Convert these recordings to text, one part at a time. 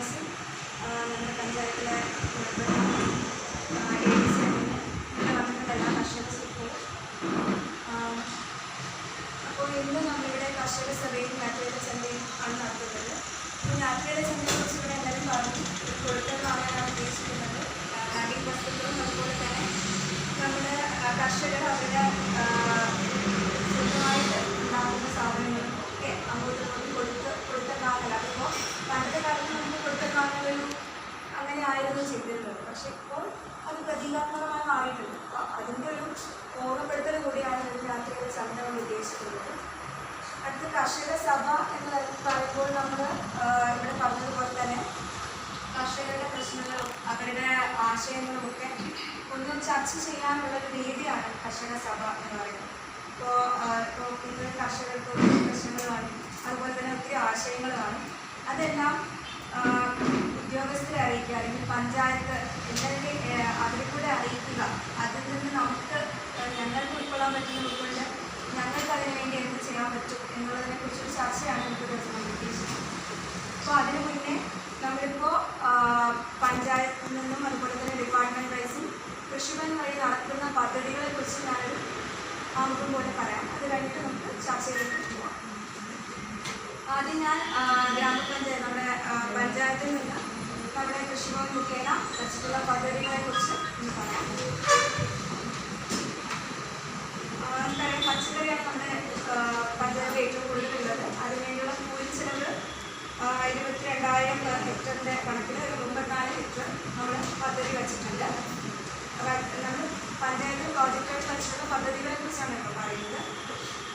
മെമ്പേഴ്സും നമ്മുടെ പഞ്ചായത്തിലെ വന്നിട്ടുള്ള കർഷക സുഹൃത്തുക്കളും അപ്പോൾ ഇന്ന് നമ്മളിവിടെ കർഷക സഭയും ചന്തയും ആണ് നടത്തുന്നത്. ഈ നാട്ടുകാരുടെ ചന്തയെ കുറിച്ച് ഇവിടെ എല്ലാവരും പറഞ്ഞു. കൊടുത്തത് വാങ്ങാനാണ് ഉദ്ദേശിക്കുന്നത്. തന്നെ നമ്മുടെ കർഷകർ അവരുടെ സ്വന്തമായിട്ട് ഉണ്ടാകുന്ന സാധനങ്ങളും ഒക്കെ അങ്ങോട്ടും അങ്ങനെ ആയിരുന്നു ചെയ്തിരുന്നത്. പക്ഷെ ഇപ്പോൾ അത് പ്രതീകാത്മകമായി മാറിയിട്ടുണ്ട്. അപ്പോൾ അതിന്റെ ഒരു ഓർമ്മപ്പെടുത്തൽ കൂടിയാണ് ഒരു രാത്രിയുടെ ഉദ്ദേശിക്കുന്നത്. അടുത്ത കർഷക സഭ എന്ന് പറയുമ്പോൾ നമ്മൾ ഇവിടെ പറഞ്ഞതുപോലെ തന്നെ കർഷകരുടെ പ്രശ്നങ്ങളും അവരുടെ ആശയങ്ങളും ഒക്കെ ഒന്ന് ചർച്ച ചെയ്യാനുള്ള ഒരു വേദിയാണ് കർഷക സഭ എന്ന് പറയുന്നത്. ഇപ്പോൾ ഇപ്പോൾ ഇന്ന് കർഷകർക്ക് ഒത്തിരി പ്രശ്നങ്ങളുമാണ് അതുപോലെ തന്നെ ഒത്തിരി ആശയങ്ങളുമാണ് അതെല്ലാം ഉദ്യോഗസ്ഥരെ അറിയിക്കുക അല്ലെങ്കിൽ പഞ്ചായത്ത് എന്തെങ്കിലും അവരെ കൂടെ അറിയിക്കുക. അതിൽ നിന്ന് നമുക്ക് ഞങ്ങൾക്ക് ഉൾക്കൊള്ളാൻ പറ്റുന്ന ഉൾക്കൊണ്ട് ഞങ്ങൾക്ക് അതിനു വേണ്ടി എന്ത് ചെയ്യാൻ പറ്റും എന്നുള്ളതിനെ കുറിച്ചൊരു ചർച്ചയാണ് നമ്മൾ ഉദ്ദേശിക്കുന്നത് അപ്പോൾ അതിനു മുന്നേ നമ്മളിപ്പോൾ പഞ്ചായത്തിൽ നിന്നും അതുപോലെ തന്നെ ഡിപ്പാർട്ട്മെന്റ് വൈസും കൃഷിഭവൻ വഴി നടത്തുന്ന പദ്ധതികളെ കുറിച്ച് ഞാനൊരു ആമുഖം പോലെ പറയാം. അത് കഴിഞ്ഞിട്ട് നമുക്ക് ചർച്ചയിലേക്ക് പോവാം. ആദ്യം ഞാൻ ഗ്രാമപഞ്ചായത്ത് നമ്മുടെ പഞ്ചായത്തിൽ നിന്ന് നമ്മുടെ കൃഷിഭവൻ മുഖേന വെച്ചിട്ടുള്ള പദ്ധതികളെ കുറിച്ച് ഒന്ന് പറയാം ആ, നമുക്കറിയാം പച്ചക്കറിയാണ് നമ്മുടെ ആ, പഞ്ചായത്തിൽ ഏറ്റവും കൂടുതലുള്ളത് അതിനുവേണ്ടിയുള്ള കൂലിച്ചെലവ് ഇരുപത്തി രണ്ടായിരം ഹെക്ടറിന്റെ കണക്കിന് ഒരു മുപ്പത്തിനാല് ഹെക്ടർ നമ്മൾ പദ്ധതി വെച്ചിട്ടുണ്ട് അപ്പോൾ നമ്മൾ പഞ്ചായത്ത് പ്രോജക്റ്റായിട്ട് വെച്ചിട്ടുള്ള പദ്ധതികളെ കുറിച്ചാണ് ഇപ്പോൾ പറയുന്നത്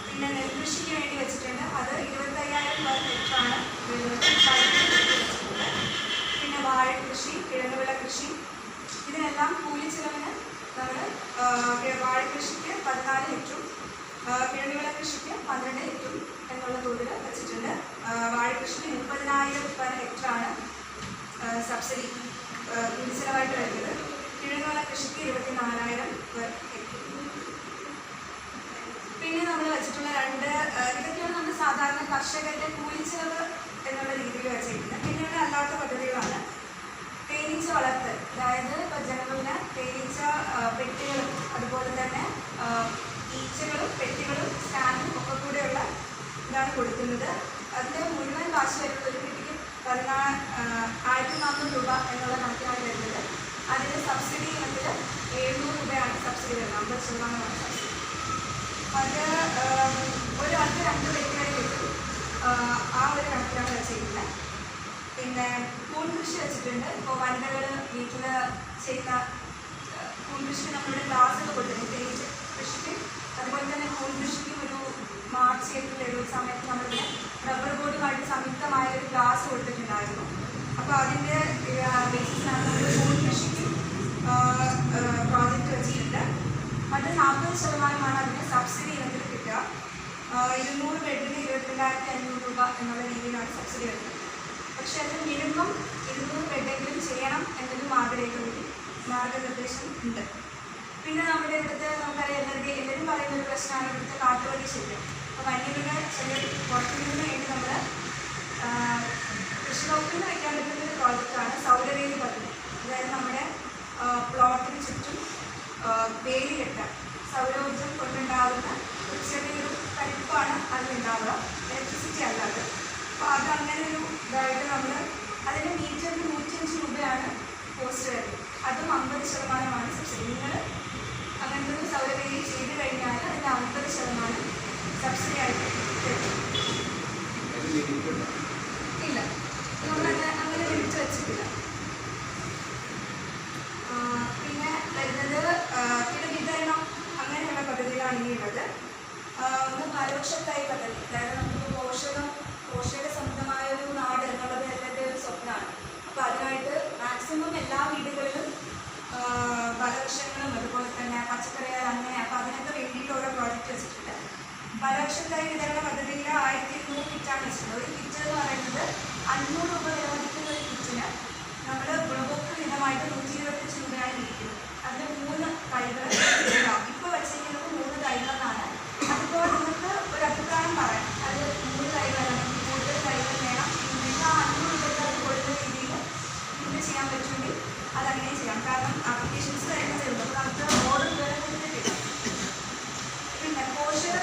പിന്നെ നെൽകൃഷിക്ക് വേണ്ടി വെച്ചിട്ടുണ്ട് അത് ഇരുപത്തയ്യായിരം പേർ ഹെക്ടറാണ് വരുന്നത് വെച്ചിട്ടുണ്ട് പിന്നെ വാഴ കൃഷി കിഴങ്ങുവിള കൃഷി ഇതിനെല്ലാം കൂലി ചെലവിന് നമ്മൾ വാഴ കൃഷിക്ക് പതിനാല് ഹെക്ടറും കിഴങ്ങുവിള കൃഷിക്ക് പന്ത്രണ്ട് ഹെക്ടറും എന്നുള്ള തോതിൽ വെച്ചിട്ടുണ്ട്. വാഴകൃഷിക്ക് വാഴ കൃഷിക്ക് മുപ്പതിനായിരം പെർ ഹെക്ടറാണ് സബ്സിഡി ചെലവായിട്ട് വരുന്നത്. കിഴങ്ങുവിള കൃഷിക്ക് ഇരുപത്തിനാലായിരം പെർ ഹെക്ടർ. പിന്നെ നമ്മൾ വെച്ചിട്ടുള്ള രണ്ട് ഇതൊക്കെയാണ് നമ്മൾ സാധാരണ കർഷകരുടെ കൂലിച്ചെലവ് എന്നുള്ള രീതിയിൽ വെച്ചിരിക്കുന്നത്. പിന്നീട് അല്ലാത്ത പദ്ധതികളാണ് തേനീച്ച വളർത്തൽ. അതായത് ഇപ്പോൾ ജനങ്ങളിൽ തേനീച്ച പെട്ടികളും അതുപോലെ തന്നെ ഈച്ചകളും പെട്ടികളും സ്റ്റാൻഡും ഒക്കെ കൂടെയുള്ള ഇതാണ് കൊടുക്കുന്നത്. അതിന്റെ മുഴുവൻ കാശ് വരുന്നത് ഒരു കുട്ടിക്ക് പതിനാ ആയിരത്തി നാനൂറ് രൂപ എന്നുള്ള കണക്കിനാണ് വരുന്നത്. അതിന്റെ സബ്സിഡി ഇനത്തിൽ എഴുന്നൂറ് രൂപയാണ് സബ്സിഡി വരുന്നത്. അമ്പത് ശതമാനമാണ് സബ്സിഡി. അത് ഒരാൾക്ക് രണ്ട് വ്യക്തികളെ കിട്ടും. ആ, ഒരു കണക്കിലാണ് വെച്ചിരിക്കുന്നത് പിന്നെ കൂൺ കൃഷി വെച്ചിട്ടുണ്ട്. ഇപ്പോൾ വനിതകൾ വീട്ടിൽ ചെയ്യുന്ന ആ, കൂൺ കൃഷി നമ്മളുടെ ക്ലാസ്സൊക്കെ കൊടുത്തിട്ടുണ്ട്. തേനീച്ച കൃഷിക്ക് അതുപോലെ തന്നെ കൂൺ ഒരു മാർച്ച് ഏപ്രിൽ സമയത്ത് നമ്മളിവിടെ റബ്ബർ ബോർഡുമായിട്ട് സംയുക്തമായ ഒരു ക്ലാസ് കൊടുത്തിട്ടുണ്ടായിരുന്നു. അപ്പോൾ അതിന്റെ ബേസിസിലാണ് നമ്മൾ പ്രോജക്റ്റ് വെച്ചിട്ടുണ്ട്. അത് നാൽപ്പത് ശതമാനമാണ് അതിന് സബ്സിഡി ഇനത്തിൽ കിട്ടുക. ഇരുന്നൂറ് ബെഡിന് ഇരുപത്തിരണ്ടായിരത്തി അഞ്ഞൂറ് രൂപ എന്നുള്ള രീതിയിലാണ് സബ്സിഡി വരുന്നത്. പക്ഷേ അത് മിനിമം ഇരുന്നൂറ് ബെഡെങ്കിലും ചെയ്യണം എന്നൊരു മാർഗരേഖയിൽ മാർഗനിർദ്ദേശം ഉണ്ട്. പിന്നെ നമ്മുടെ ഇവിടുത്തെ നമുക്കറിയാം എല്ലാവരുടെയും എല്ലാവരും പറയുന്ന ഒരു പ്രശ്നമാണ് ഇവിടുത്തെ കാട്ടുപതി ശല്യം. അപ്പോൾ വന്യമൃഗ ശല്യം കുറയ്ക്കുന്നതിന് വേണ്ടി നമ്മൾ കൃഷി വകുപ്പിന് വയ്ക്കാൻ പറ്റുന്ന ഒരു പ്രോജക്റ്റാണ് സൗരവേലി പദ്ധതി. അതായത് നമ്മുടെ പ്ലോട്ടിന് ചുറ്റും വേലി കെട്ടാൻ സൗരോർജം കൊണ്ടുണ്ടാകുന്ന ഒരു ചെറിയൊരു തരിപ്പാണ് അതിലുണ്ടാവുക. ഇലക്ട്രിസിറ്റി അല്ലാതെ അപ്പോൾ അത് അങ്ങനെ ഒരു ഇതായിട്ട് നമ്മൾ അതിന് മീറ്ററിന് നൂറ്റിയഞ്ച് രൂപയാണ് പോസ്റ്റ് വരുന്നത്. അതും അമ്പത് ശതമാനമാണ് സബ്സിഡി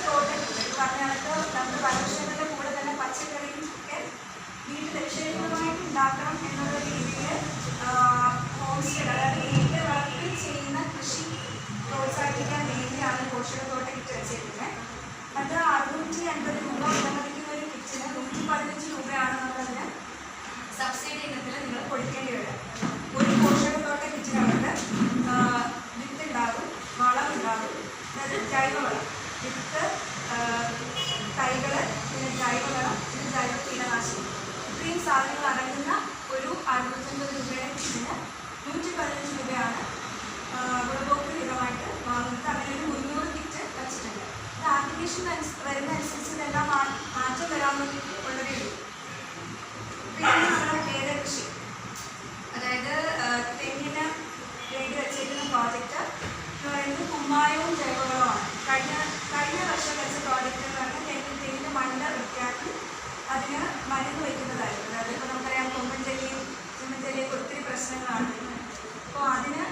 തോട്ടം നമ്മൾ പലവൃക്ഷങ്ങളുടെ കൂടെ തന്നെ പച്ചക്കറിയും വീട്ടിൽ ലക്ഷ്യമായിട്ട് ഉണ്ടാക്കണം എന്നുള്ള രീതിയിൽ ഹോം അതായത് വീട്ടിലെ വളർത്തിൽ ചെയ്യുന്ന കൃഷി പ്രോത്സാഹിപ്പിക്കാൻ വേണ്ടിയാണ് കിറ്റ് വെച്ചിരുന്നത് അത് അറുന്നൂറ്റി അൻപത് രൂപ അനുവദിക്കുന്ന ഒരു കിറ്റിന് നൂറ്റി പതിനഞ്ച് രൂപയാണ് നമ്മളതിന് സബ്സിഡി ഇനത്തിൽ നിങ്ങൾ കൊടുക്കേണ്ടി വരിക മരുന്ന് വയ്ക്കുന്നതായിരുന്നു അതായത് ഇപ്പോൾ നമുക്കറിയാം കൊമ്പൻചെല്ലിയും ചെമ്മൻചെല്ലിയൊക്കെ ഒത്തിരി പ്രശ്നങ്ങളാണ് അപ്പോൾ അതിന്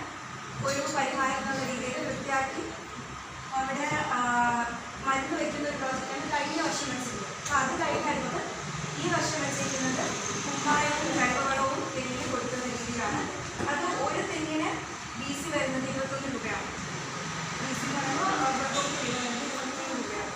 ഒരു പരിഹാരം എന്നുള്ള രീതിയിൽ വൃത്തിയാക്കി അവിടെ ആ, മരുന്ന് വയ്ക്കുന്ന ഒരു പ്രോജക്റ്റാണ് കഴിഞ്ഞ വർഷം വെച്ചത് അപ്പോൾ അത് കഴിഞ്ഞടുത്ത് ഈ വർഷം വെച്ചിരിക്കുന്നത് കുമ്മായവും ജൈവവളവും തെങ്ങിന് കൊടുക്കുന്ന രീതിയിലാണ് അത് ഒരു തെങ്ങിന് ബി സി വരുന്നത് ഇരുപത്തൊന്ന് രൂപയാണ് ബി സി എന്ന് പറയുമ്പോൾ ഇരുപത്തൊന്ന് രൂപയാണ്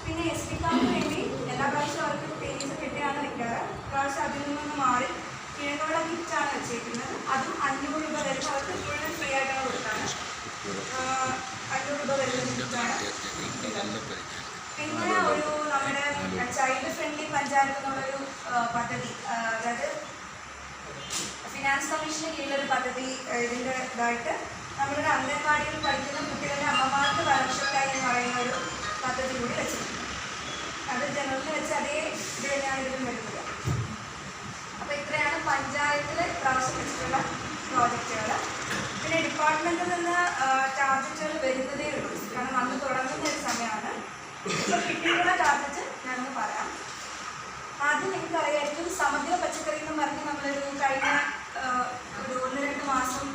പിന്നെ എസ് ടിക്കാർക്ക് വേണ്ടി എല്ലാ പ്രാവശ്യവും അവർക്ക് തേനീച്ച കെട്ടിയാണ് വെക്കാറ് പ്രാവശ്യം അതിൽ നിന്നൊന്ന് മാറി കിഴങ്ങുള്ള കിറ്റാണ് വെച്ചേക്കുന്നത് അതും അഞ്ഞൂറ് രൂപ വരുമ്പോൾ അവർക്ക് മുഴുവൻ ഫ്രീ ആയിട്ടാണ് കൊടുത്താണ് ആഹ് അഞ്ഞൂറ് രൂപ വരുന്ന കിറ്റാണ് പിന്നെ ഒരു നമ്മുടെ ചൈൽഡ് ഫ്രണ്ട്ലി പഞ്ചായത്ത് എന്നുള്ളൊരു പദ്ധതി? അതായത് ഫിനാൻസ് കമ്മീഷന് കീഴിലൊരു പദ്ധതി ആഹ് ഇതിന്റെ ഇതായിട്ട് നമ്മുടെ അംഗൻവാടിയിൽ പഠിക്കുന്ന കുട്ടികളുടെ അമ്മമാർക്ക് എന്ന് പറയുന്ന ഒരു പദ്ധതി കൂടി വെച്ചിട്ടുണ്ട്. അത് ജനറലിൽ വെച്ച് അതേ ഇത് തന്നെയാണ് ഇതിലും വരുന്നത്. അപ്പോൾ ഇത്രയാണ് പഞ്ചായത്തിൽ പ്രാവശ്യം വെച്ചിട്ടുള്ള പ്രോജക്റ്റുകൾ പിന്നെ ഡിപ്പാർട്ട്മെന്റിൽ നിന്ന് ടാർജറ്റുകൾ വരുന്നതേ ഉള്ളൂ. കാരണം അന്ന് തുടങ്ങുന്ന കിട്ടിയിട്ടുള്ള ടാബ്ലറ്റ് ഞാനൊന്ന് പറയാം. ആദ്യം നിങ്ങൾക്ക് അറിയായിരിക്കും സമഗ്ര പച്ചക്കറി എന്ന് പറഞ്ഞ് നമ്മളൊരു കഴിഞ്ഞ ഒരു ഒന്ന് രണ്ട് മാസം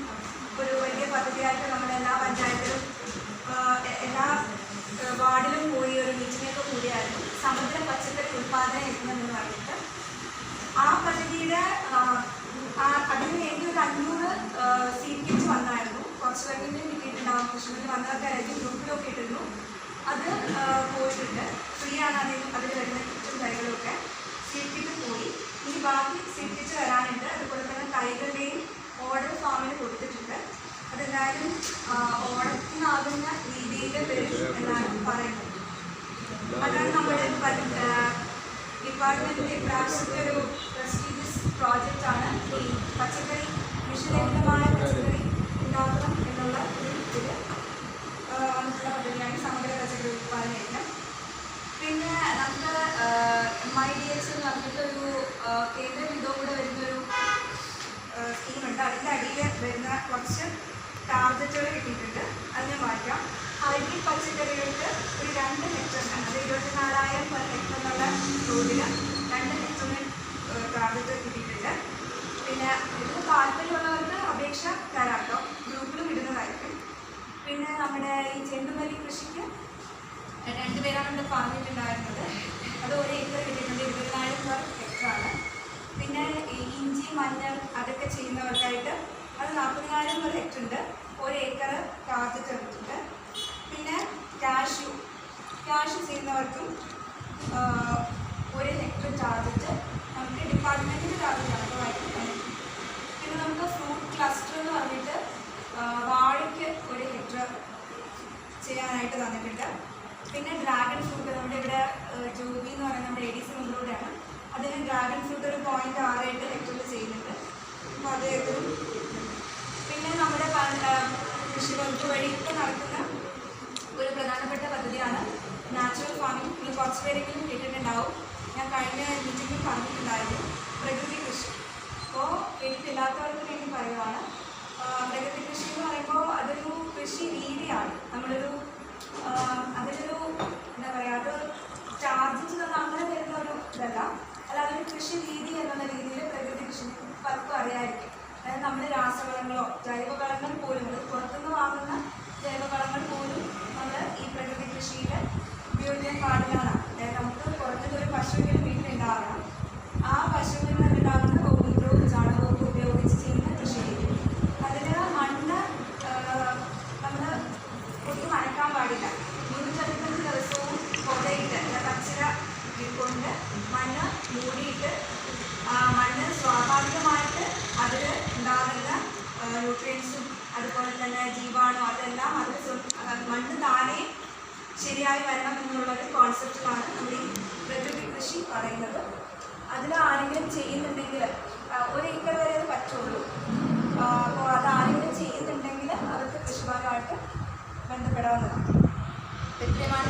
ഒരു വലിയ പദ്ധതിയായിട്ട് നമ്മുടെ എല്ലാ പഞ്ചായത്തിലും ആ, എ- എല്ലാ ആ, വാർഡിലും പോയി ഒരു മീറ്റിങ്ങൊക്കെ കൂടിയായിരുന്നു സമഗ്ര പച്ചക്കറി ഉൽപ്പാദന യജ്ഞം എന്ന് പറഞ്ഞിട്ട് ആ പദ്ധതിയുടെ ആ, ആ- അതിന് വേണ്ടി ഒരു അഞ്ഞൂറ് സീറ്റ് കിറ്റ് വന്നായിരുന്നു കുറച്ച് പേർക്കെങ്കിലും കിട്ടിയിട്ടുണ്ടാവും കൃഷ്ണന് വന്നവർക്കായിരിക്കും ഗ്രൂപ്പിലൊക്കെ ഇട്ടിരുന്നു അത് ആ, പോയിട്ടുണ്ട് ഫ്രീ ആണ് അതിൽ അതിൽ വരുന്ന കിറ്റും തൈകളും ഒക്കെ സീറ്റ് കിറ്റ് പോയി ഇനി ബാക്കി സീറ്റ് കിറ്റ് വരാനുണ്ട് അതുപോലെ തന്നെ തൈകളുടെയും ഓർഡർ ഫാമിന് കൊടുത്തിട്ടുണ്ട് അതെന്തായാലും ആ, ഓണത്തിനാകുന്ന രീതിയിൽ വരും എന്നാണ് പറയുന്നത്. അതാണ് നമ്മുടെ ഡിപ്പാർട്ട്മെന്റിന്റെ പ്രാവശ്യത്തെ ഒരു പ്രസ്റ്റീജിയസ് പ്രോജക്റ്റ് ആണ് ഈ പച്ചക്കറി വിഷരഹിതമായ പച്ചക്കറി ഉണ്ടാക്കണം എന്നുള്ള ഒരു ഇതിൽ വന്നിട്ടുള്ള പദ്ധതിയാണ് സമഗ്ര പച്ചക്കറി ഉത്പാദന പിന്നെ നമുക്ക് എം ഐ ഡി എച്ച് എന്ന് പറഞ്ഞിട്ടൊരു കേന്ദ്ര കൂടെ വരുന്നൊരു സ്കീമുണ്ട് അതിന്റെ അടിയിൽ വരുന്ന കുറച്ച് ടാർജറ്റുകൾ കിട്ടിയിട്ടുണ്ട്. അത് ഞാൻ മാറ്റാം ഹൈബ്രിഡ് പച്ചക്കറികൾക്ക് ഒരു രണ്ട് ഹെക്ടറിന് അത് ഇരുപത്തിനാലായിരം പെർ ഹെക്ടർ എന്നുള്ള തോതിൽ രണ്ട് ഹെക്ടറിന് ടാർജറ്റ് കിട്ടിയിട്ടുണ്ട്. പിന്നെ ഇതിന് താല്പര്യമുള്ളവർക്ക് അപേക്ഷ തരാട്ടോ ഗ്രൂപ്പിലും ഇടുന്നതായിരിക്കും. പിന്നെ നമ്മുടെ ഈ ചെണ്ടുമല്ലി കൃഷിക്ക് രണ്ടുപേരാണ് ഇവിടെ പറഞ്ഞിട്ടുണ്ടായിരുന്നത്. അത് ഒരു ഏക്കർ കിട്ടിയിട്ടുണ്ട്. ഇരുപതിനായിരം പെർ ഹെക്ടറാണ് പിന്നെ ഇഞ്ചി മഞ്ഞൾ അതൊക്കെ ചെയ്യുന്നവർക്കായിട്ട് അത് നാൽപ്പതിനായിരം പെർ ഹെക്ടർ ഉണ്ട് ഒരു ഏക്കർ ടാർജറ്റ് എടുത്തിട്ടുണ്ട് പിന്നെ കാഷ്യൂ കാഷ്യൂ ചെയ്യുന്നവർക്കും ആ, ഒരു ഹെക്ടർ ടാർജറ്റ് നമുക്ക് ഡിപ്പാർട്ട്മെന്റിന്റെ ടാർജറ്റാണ് അപ്പോൾ വായിക്കുന്നത് പിന്നെ നമുക്ക് ഫ്രൂട്ട് ക്ലസ്റ്റർ എന്ന് പറഞ്ഞിട്ട് ആ, വാഴയ്ക്ക് ഒരു ഹെക്ടർ ചെയ്യാനായിട്ട് തന്നിട്ടുണ്ട്. പിന്നെ ഡ്രാഗൺ ഫ്രൂട്ട് നമ്മുടെ ഇവിടെ ജൂബി എന്ന് പറയുന്ന നമ്മുടെ എ ഡി അദ്ദേഹം ഡ്രാഗൺ ഫ്രൂട്ട് ഒരു പോയിന്റ് ആറായിട്ട് എക്സ്പ്ലോർ ചെയ്യുന്നുണ്ട്. അപ്പോൾ അദ്ദേഹത്തിനും പിന്നെ നമ്മുടെ കൃഷി വകുപ്പ് വഴി ഇപ്പോൾ നടക്കുന്ന ഒരു പ്രധാനപ്പെട്ട പദ്ധതിയാണ് നാച്ചുറൽ ഫാമിംഗ് നിങ്ങൾ കുറച്ച് പേരെങ്കിലും കേട്ടിട്ടുണ്ടാവും. ഞാൻ കഴിഞ്ഞ മീറ്റിംഗിൽ പറഞ്ഞിട്ടുണ്ടായിരുന്നു പ്രകൃതി കൃഷി. അപ്പോൾ കേട്ടിട്ടില്ലാത്തവർക്ക് വേണ്ടി പറയുവാണ്. പ്രകൃതി കൃഷി എന്ന് പറയുമ്പോൾ അതൊരു കൃഷി രീതിയാണ്. നമ്മളൊരു ആ, അതിലൊരു എന്താ പറയുക അത് ചാർജ് തന്ന അങ്ങനെ വരുന്ന ഒരു ഇതല്ല. അല്ലാതെ ഒരു കൃഷി രീതി എന്നുള്ള രീതിയിൽ പ്രകൃതി കൃഷി പലർക്കും അറിയായിരിക്കും. അതായത് നമ്മൾ രാസവളങ്ങളോ ജൈവവളങ്ങൾ പോലും പുറത്തുനിന്ന് വാങ്ങുന്ന ജൈവവളങ്ങൾ പറയുന്നത്. അതിൽ ആരെങ്കിലും ചെയ്യുന്നുണ്ടെങ്കിൽ ഒരു ഏക്കർ വരെ അത് പറ്റുള്ളൂ. അപ്പോൾ അത് ആരെങ്കിലും ചെയ്യുന്നുണ്ടെങ്കിൽ അവർക്ക് കൃഷിമാരുമായിട്ട് ബന്ധപ്പെടാവുന്നതാണ്. കൃത്യമാണ്